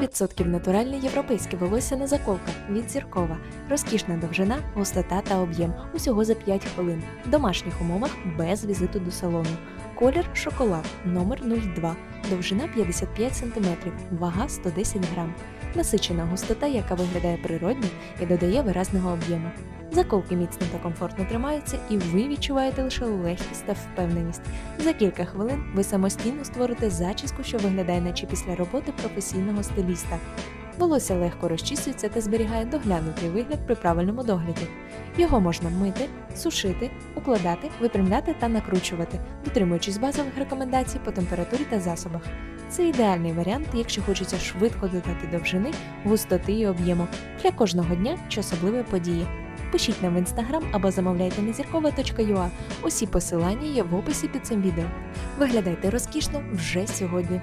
100% натуральне європейське волосся на заколках від зіркова, розкішна довжина, густота та об'єм усього за 5 хвилин. В домашніх умовах без візиту до салону. Колір шоколад, номер 02, довжина 55 см, вага 110 грам. Насичена густота, яка виглядає природньо і додає виразного об'єму. Заколки міцно та комфортно тримаються, і ви відчуваєте лише легкість та впевненість. За кілька хвилин ви самостійно створите зачіску, що виглядає наче після роботи професійного стиліста. Волосся легко розчісується та зберігає доглянутий вигляд при правильному догляді. Його можна мити, сушити, укладати, випрямляти та накручувати, дотримуючись базових рекомендацій по температурі та засобах. Це ідеальний варіант, якщо хочеться швидко додати довжини, густоти і об'єму для кожного дня чи особливої події. Пишіть нам в інстаграм або замовляйте на зіркова.ua. Усі посилання є в описі під цим відео. Виглядайте розкішно вже сьогодні.